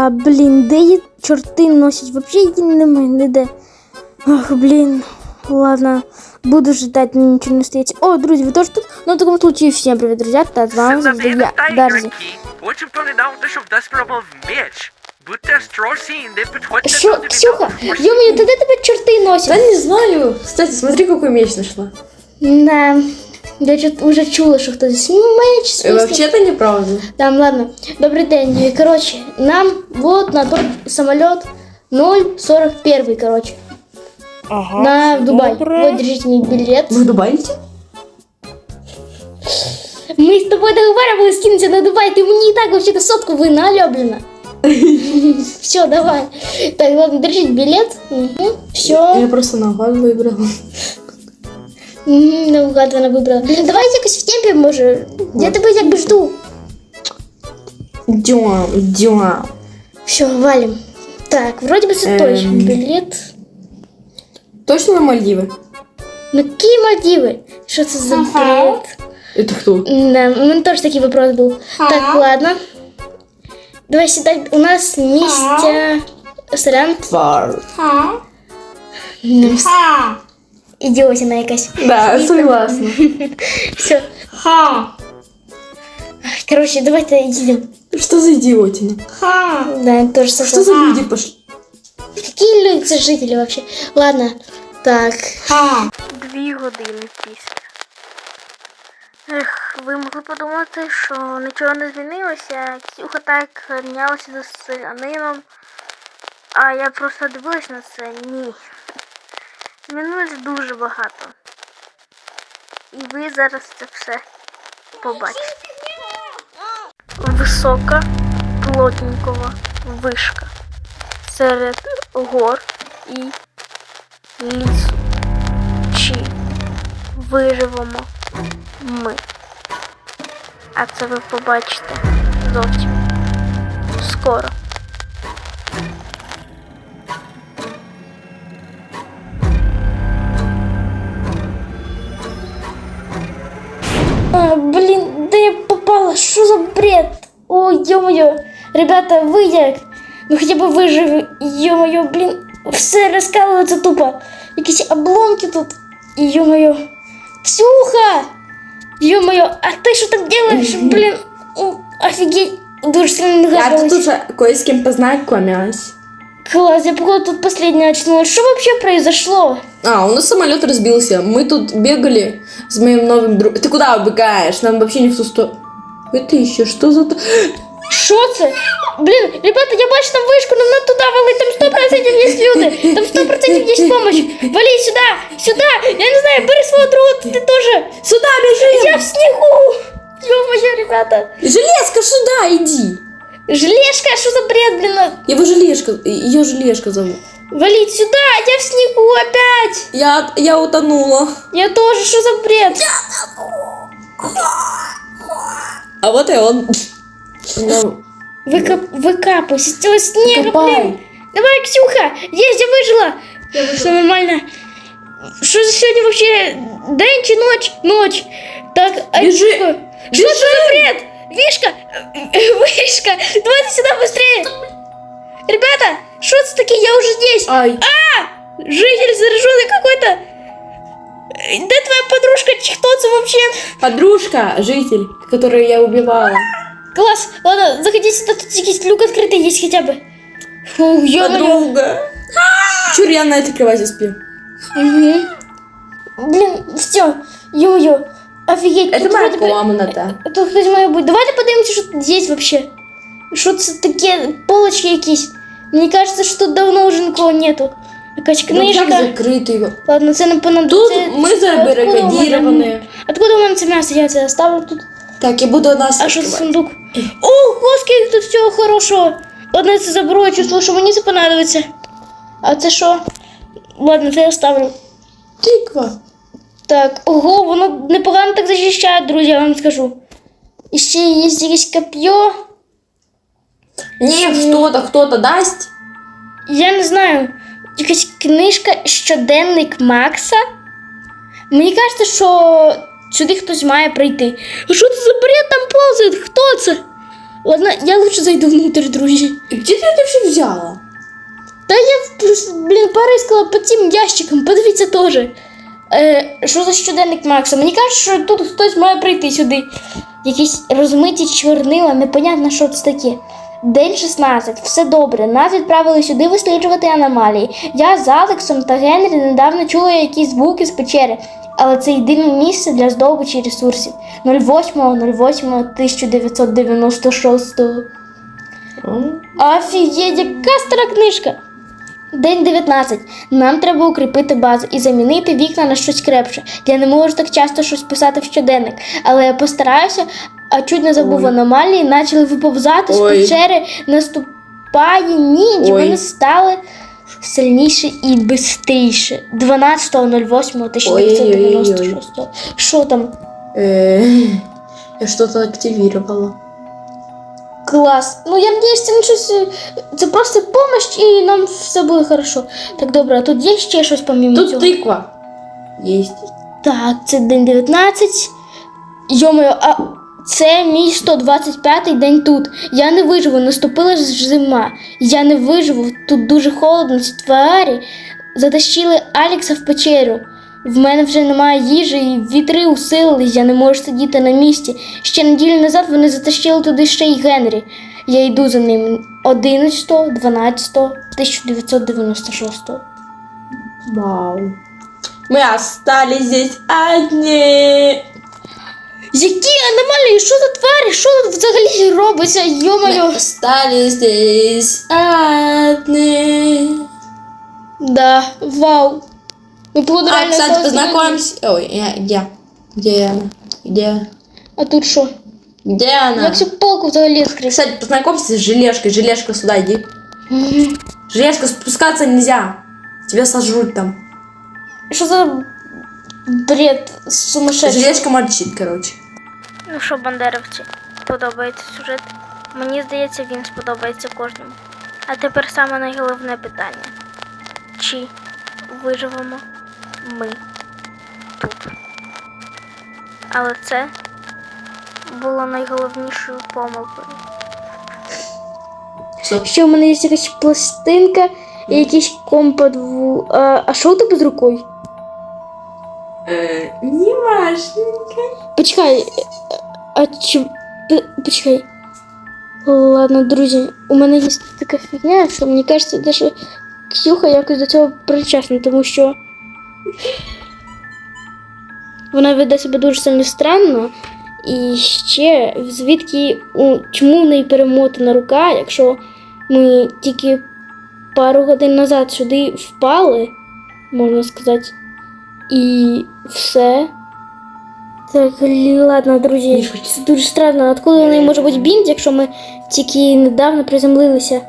А, блін, де її чорти носять? Вообще її немає ніде. Ах, блін. Ладно, буду ждать, мне ничего не стоять. О, друзья, вы тоже тут? Ну, в таком случае, всем привет, друзья. Та з вами завжди я, Дарзі. Хочу повідомити, щоб десь пробував меч. Будьте осторожні, не підходьте Що, до Ксюха, відомих ё-моё, ты де тебе чорти Да носять? не знаю. Кстати, смотри, какой меч нашла. Да, Я уже чула, що хтось свистить. Вообще-то неправда. Там, ладно. Добрый день. Короче, нам вот на тот самолет 041, короче. Ага, на Дубай. добре. Вот, держите мне билет. Вы в Дубай летите? Мы с тобой договаривались скинуться на Дубай. Ты мне и так вообще-то сотку выналё, блин. Все, давай. Так, ладно, держите билет. Все. Я просто наугад выбрала. Наугад вона вибрала. Давай якось в темпі, може. Я тебе якби жду. Идем, идем. Все, валим. Так, вроде бы це Ем. той білет. Точно на Мальдивы? На які Мальдіви? Що це за білет? Это кто? Да, у мене теж такий вопрос був. Так, ладно. Давай сідай. У нас місця. Сорян. Твар. Ідіотина якась. Да, согласна. Все. Короче, давайте їдемо. Что за идиотина? Ха. Да, я тоже Что за люди пошли? Какие люди це жителі вообще? Ладно. Так. Ха. Дві години після. Ех, ви могли подумати, що нічого не змінилося. Ксюха так рівнялася за селянином. А я просто дивилась на це. Ні. Змінилось дуже багато. І ви зараз це все побачите. Висока, плотненькова вишка серед гор і лісу. Чи виживемо ми? А це ви побачите зовсім скоро. За бред? Ой, ё-моё. Ребята, вы як? Ну хотя бы выживи. Ё-моё, блин. Все розкалується тупо. Якісь обломки тут. Ё-моё. Ксюха! Ё-моё, а ты что там делаешь? Блин, О, офигеть. Дуже сильно Я тут уже кое с кем познакомилась. Класс, я походу тут последняя очнулась. Что вообще произошло? А, у нас самолет разбился. Мы тут бегали с моим новым другом. Ты куда убегаешь? Нам вообще не в ту сторону. Это еще что за... то- Що це? Блін, ребята, я бачу там вишку, нам надо туди валить, там 100% є люди, там 100% є помощь. Вали сюди, сюди, я не знаю, бери свого друга, ти теж. Сюда бежим! Я в снігу. Ё-моё, ребята. Железка, сюда иди! Желешка, що за бред, блін? Его Желешка, ее Желешка зовут. Валить сюди, я в снігу опять. Я, я утонула. Я тоже, що за бред? А вот и он. Ну, Викап... Викапуйся з цього снігу, Копай. блін. Давай, Ксюха, есть, я вижила. Все нормально. Що за сьогодні вообще день чи ноч? Ноч. Так, а Біжи. Що Що це за бред? Вишка! Вишка! Давайте сюда быстрее! Ребята, что это таки? Я уже здесь! ай. Житель зараженный какой-то! Да твоя подружка, чи кто это вообще? Подружка, житель, которую я убивала. Класс! Ладно, заходи сюда, тут есть люк открытый есть хотя бы. Фу, ё-моё. Подруга. Чур, я на этой кровати сплю. Мгм. Блин, все, ё-моё. Офигеть, Это тут моя вроде бы- комната. Тут хтось має бути. Давайте подивимося, що тут є вообще. Що це таке полочки якісь. Мені кажется, що тут давно вже нікого нету. Якась Рюкзак книжка. закритий. Ладно, це не понад... Тут це- ми це- откуда у забарикадіровані. Откуда у мене це м'ясо? Я це оставлю тут. Так, я буду нас А що це сундук? Ого, скільки тут всього хорошого. Ладно, це заберу, я чувствую, що мені це понадобиться. А це що? Ладно, це я оставлю. Тиква. Так, ого, воно непогано так захищає, друзі, я вам скажу. І ще є якесь коп'є. Ні, хто-то, хто-то дасть. Я не знаю. Якась книжка щоденник Макса. Мені кажеться, що сюди хтось має прийти. А що це за бред там повзає? Хто це? Ладно, я лучше зайду внутрь, друзі. И где ты это вообще взяла? Та я, блін, порискала по цим ящикам, подивіться теж. Е, що за щоденник Макса? Мені кажуть, що тут хтось має прийти сюди. Якісь розмиті чорнила, непонятно, що це таке. День 16, все добре. Нас відправили сюди висліджувати аномалії. Я з Алексом та Генрі недавно чула якісь звуки з печери, але це єдине місце для здобичі ресурсів. 08.08.1996. Офігеть, яка стара книжка. День 19. Нам треба укріпити базу і замінити вікна на щось крепше. Я не можу так часто щось писати в щоденник, але я постараюся, а чуть не забув Ой. аномалії, почали виповзати з Ой. печери, наступає ніч, Ой. вони стали сильніше і бистріше. 12.08.1996. Що там? Э, Я что-то активировала. Клас. Ну я надіюсь, це не щось. е, Це просто помощь і нам все буде хорошо. Так добре, а тут є ще щось помимо Тут цього? тыква. Есть. Так, це день 19. Йомою, а це мій 125-й день тут. Я не виживу, наступила ж зима. Я не виживу, тут дуже холодно, ці тварі затащили Алекса в печеру. В мене вже немає їжі, і вітри усилились, я не можу сидіти на місці. Ще неділю назад вони затащили туди ще й Генрі. Я йду за ним 11, 12, 1996. Вау. Мы остались здесь одни. Які аномалії? Що за тварі? Що тут взагалі робиться? Мы Йо-моє. остались здесь одни. Да, вау. Ну, плод А, реально кстати, стало познакомимся. Ой, я, где? Где она? Где? зеленим. А тут що? Где она? Як цю полку взагалі відкрити? Кстати, познакомься с желешкой. Желешка, сюда иди. Желешка, спускаться нельзя. Тебя сожрут там. Що за бред сумасшедший? Желешка морчит, короче. Ну що, бандеровці, подобається сюжет? Мені здається, він сподобається кожному. А тепер саме найголовне питання: чи виживемо Ми тут? Але це було найголовнішою помилкою. Ще в мене є якась пластинка і якийсь компас. в- А, що у тебе з рукою? Э, не важненько. Почекай. е, А чи. Почекай. Ладно, друзі, у мене є така фігня, що мені кажеться, даже Ксюха якось до цього причасна, тому що вона веде себе дуже сильно странно. І ще звідки у, чому в неї перемотана рука, якщо ми тільки пару годин назад сюди впали, можна сказати, і все. Так, ладно, друзі, це дуже странно. Откуда у неї може бути бінт, якщо ми тільки недавно приземлилися?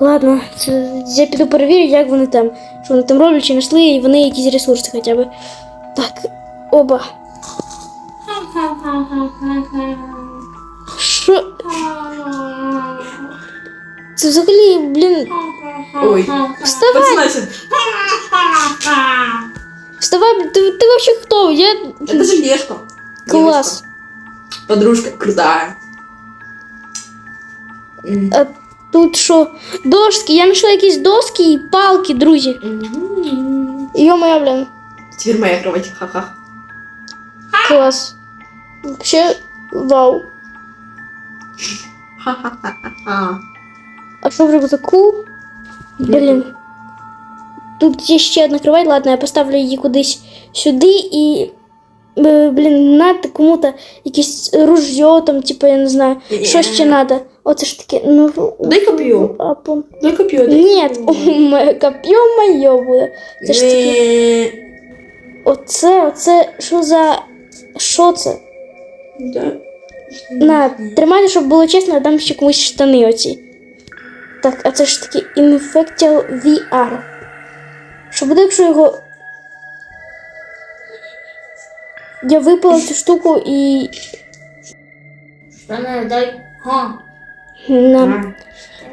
Ладно, це, я піду перевірю, як вони там. Що вони там роблять, чи знайшли, і вони якісь ресурси хоча б. Так, оба. Що? Це взагалі, блін, Ой. вставай, Подсносит. вставай, блін, ти, ти вообще хто? Я... Это желешка. Класс. Девочка. Подружка крутая. М. А тут що? Дошки, я знайшла якісь доски і палки, друзі. М. Йо-моє, блін. Теперь моя кровать. Ха-ха. Клас. Вообще, вау. Ха-ха-ха-ха. А що в рюкзаку? Блін. Тут є ще одна кровать, ладно, я поставлю її кудись сюди і. Блін, надо кому-то якесь ружьо там, типу, я не знаю. Що ще надо? Оце ж таке, ну. Дай копье. А, Дай копье. дай. Ні, коп'є моє буде. Це ж таке. Оце, оце, що за. Що це? Да. На, тримайте, щоб було чесно, я дам ще комусь штани оці. Так, а це ж таки Infectial VR. Що буде, якщо його. Я випала цю штуку і. Штаны дай. Ха. На.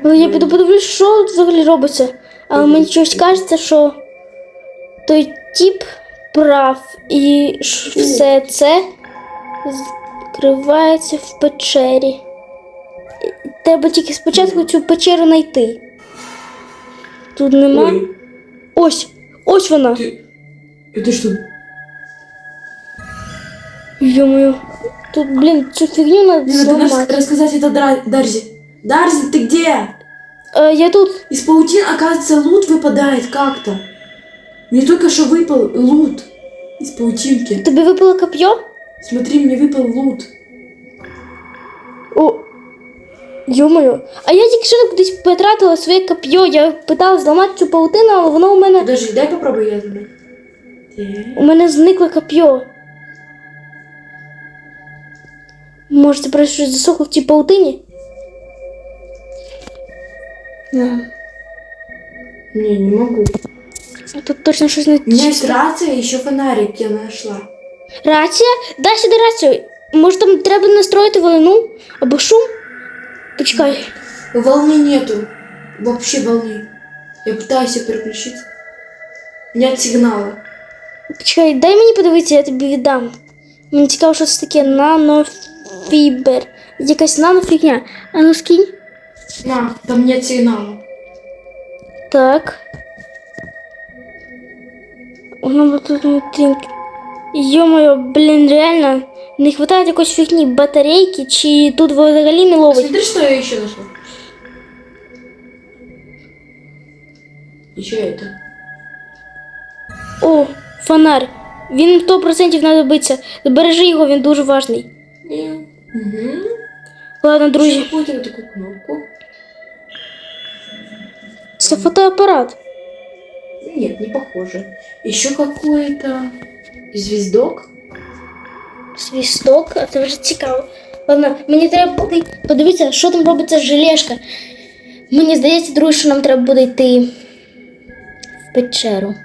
Ну, я піду подивлюсь, що тут взагалі робиться. Але мені щось кажеться, що той тип прав і ш- все це скривається в печері. треба тільки спочатку цю печеру знайти. Тут нема. Ой, Ось, ось вона. ты... Это что? Йо-моє. Тут, блін, цю фігню надо Мне надо рас- зламати. рассказать это Дра- Дарзи. Дарзи, ты где? Е, я тут. Из паутин, оказывается, лут выпадает как-то. Мне только что выпал лут из паутинки. Тобі випало коп'є? Смотри, мне выпал лут. О. Йо-моє. А я тільки що кудись потратила своє коп'є. Я питала зламати цю паутину, але воно у мене. Подожди, дай попробую я забрать. Так. У мене зникло коп'є. Може, це просто щось засохло в цій паутині? На. Не, не могу. Тут точно щось не У меня есть рация и еще фонарик я нашла. Рація? Дай сюди рацію. Може там треба настроїти волну або шум? Почекай. Волны нету. Вообще волны. Я пытаюсь её переключить. Нет сигнала. Почекай, дай мені подивитися, я тобі віддам. Мені цікаво, що це таке Нанофібер. Якась нанофігня. А ну скинь. На, там нет сигнала. Так. Воно тут не трінк. Йо-моє, блін, реально. Не вистачає якоїсь фігні батарейки, чи тут взагалі не ловить. Смотри, что я еще нашла. Еще это. О, фонарь. Він 100% знадобиться. Збережи його, він дуже важний. Угу. Ладно, друзі, Какую-то вот такую кнопку. це фотоапарат. Нет, не похоже. Еще какой-то звездок. Свісток, а це вже цікаво. Ладно, мені треба буде подивитися, що там робиться желешка. Мені здається, друзі, що нам треба буде йти в печеру.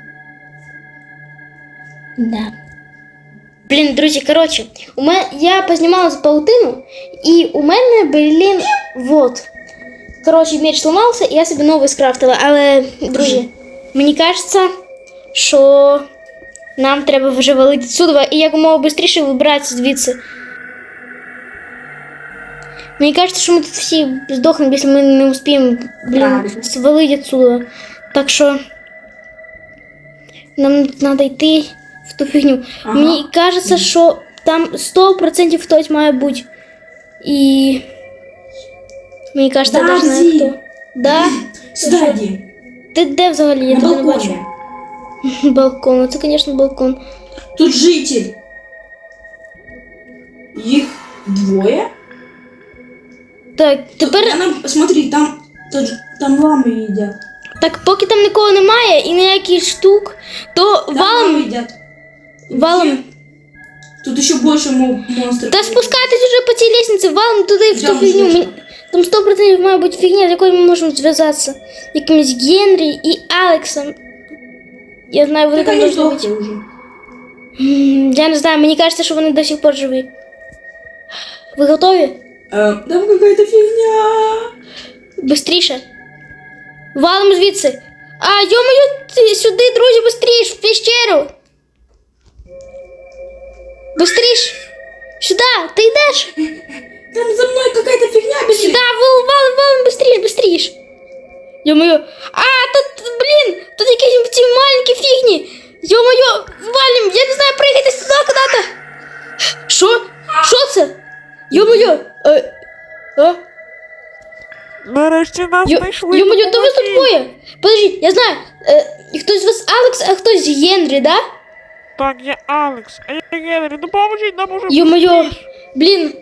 Да. Блін, друзі, коротше, у мене я познімала з паутину, і у мене, блін, вот. Коротше, меч сломався, і я собі новий скрафтила. Але, друзі, мені кажеться, що нам треба вже валити сюди і якомога швидше вибратися звідси. Мені кажеться, що ми тут всі здохнемо, якщо ми не успіємо, блін, свалити отсюда. Так що нам треба йти в ту фігню. Ага. Мені кажеться, що там 100% хтось має бути. І мені кажеться, я навіть знаю хто. Да? Сюда иди. Ти де взагалі? Я тебе не бачу. Балкон, ну це, звісно, балкон. Тут житель. Их двое. Так, тепер Она, смотри, там, там ламы едят. Так, поки там нікого немає і ніяких штук, то Там валом. ламы едят. Валом. Где? Тут еще больше мо- монстров. Та спускайтесь уже по цій лестниці, валом туди в ту Йдемо, фігню. ждемо. Мені- Там 100% має бути фігня, з якою ми можемо зв'язатися. Якимось Генрі і Алексом. Я знаю, вони Так там они должны бути. сдохли уже. М, Я не знаю, мені кажеться, що вони до сих пор живі. Ви готові? Э, там какая-то фигня. Бистріше. Валом звідси. А, йо-моє, ти сюди, друзі, бистріш, в пещеру. Бистріш. Сюди, ти йдеш? Там за мной какая-то фигня бежит. Сюда, вал, валом, валом, быстрее, быстрее. Ё-моё. А, тут, блин, тут якісь ці маленькі фігні. Ё-моё, валим, я не знаю, прыгайте сюда куда-то. Що? Що це? Ё-моё. Е, а? Нарешті нас Ё- знайшли. Ё-моё, то ви тут допоможіть. двоє. Подожди, я знаю. Е, хтось з вас Алекс, а хтось Генрі, да? Так, я Алекс, а я Генрі, допоможіть нам уже. Ё-моё, блин.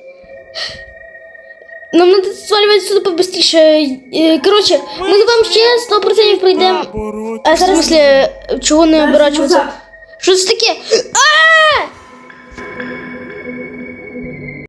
Нам надо сваливать сюда побыстрее. Э, Короче, мы вам ще 100% пройдемо. Наоборот. А в смысле, чого не Дарзи, оборачуватися? назад. Що це таке? А!